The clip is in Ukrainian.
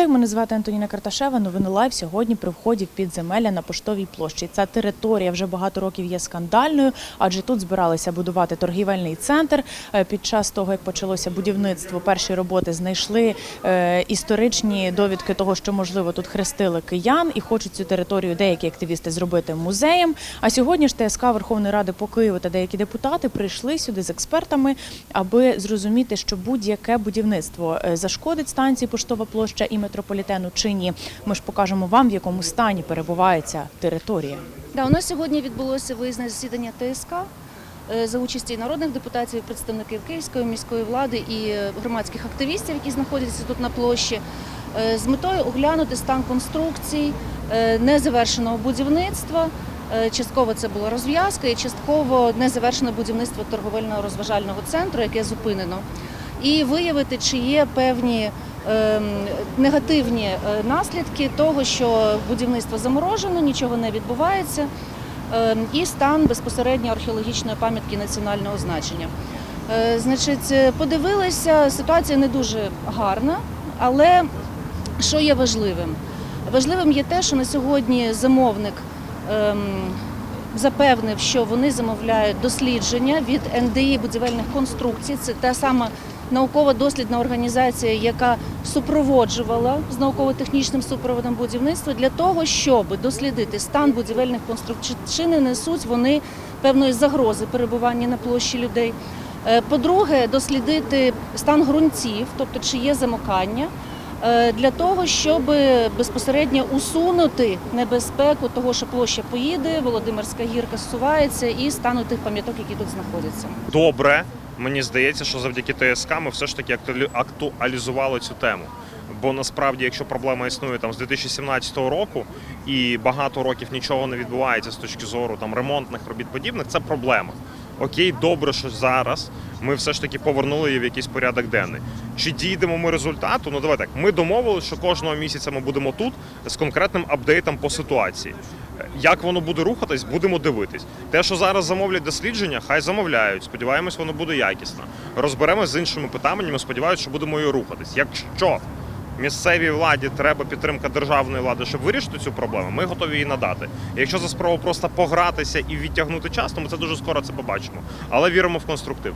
Вітаю, мене звати Антоніна Карташева. Новини лайв сьогодні при вході в підземелля на поштовій площі. Ця територія вже багато років є скандальною, адже тут збиралися будувати торгівельний центр. Е, Під час того, як почалося будівництво, перші роботи знайшли е, історичні довідки того, що можливо тут хрестили киян і хочуть цю територію деякі активісти зробити музеєм. А сьогодні ж ТСК Верховної Ради по Києву та деякі депутати прийшли сюди з експертами, аби зрозуміти, що будь-яке будівництво е, зашкодить станції поштова площа і метрополітену чи ні. Ми ж покажемо вам, в якому стані перебуває ця територія. Да, у нас сьогодні відбулося виїзне засідання ТСК е, за участі народних депутатів, представників Київської міської влади і е, громадських активістів, які знаходяться тут на площі, е, з метою оглянути стан конструкцій незавершеного будівництва. Частково це була розв'язка і частково незавершене будівництво торговельного розважального центру, яке зупинено, і виявити, чи є певні негативні е, наслідки того, що будівництво заморожено, нічого не відбувається, ем, і стан безпосередньо археологічної пам'ятки національного значення. Е, Значить, е, подивилися, ситуація не дуже гарна, але що є важливим? Важливим є те, що на сьогодні замовник ем, запевнив, що вони замовляють дослідження від НДІ будівельних конструкцій. Це та сама науково-дослідна організація, яка супроводжувала з науково-технічним супроводом будівництва для того, щоб дослідити стан будівельних конструкцій, чи не несуть вони певної загрози перебування на площі людей. Е, По-друге, дослідити стан ґрунтів, тобто чи є замокання, для того, щоб безпосередньо усунути небезпеку того, що площа поїде, Володимирська гірка зсувається і стану тих пам'яток, які тут знаходяться. добре. Мені здається, що завдяки ТСК ми все ж таки актуалі- актуалізували цю тему. Бо насправді, якщо проблема існує там з 2017 року і багато років нічого не відбувається з точки зору там ремонтних робіт подібних, це проблема. Окей, добре, що зараз ми все ж таки повернули її в якийсь порядок денний. Чи дійдемо ми результату? Ну давай так. Ми домовилися, що кожного місяця ми будемо тут з конкретним апдейтом по ситуації. Як воно буде рухатись, будемо дивитись. Те, що зараз замовлять дослідження, хай замовляють. Сподіваємось, воно буде якісно. Розберемось з іншими питаннями. Сподіваюся, що будемо і рухатись. Якщо місцевій владі треба підтримка державної влади, щоб вирішити цю проблему, ми готові її надати. Якщо за спробу просто погратися і відтягнути час, то ми це дуже скоро це побачимо. Але віримо в конструктив.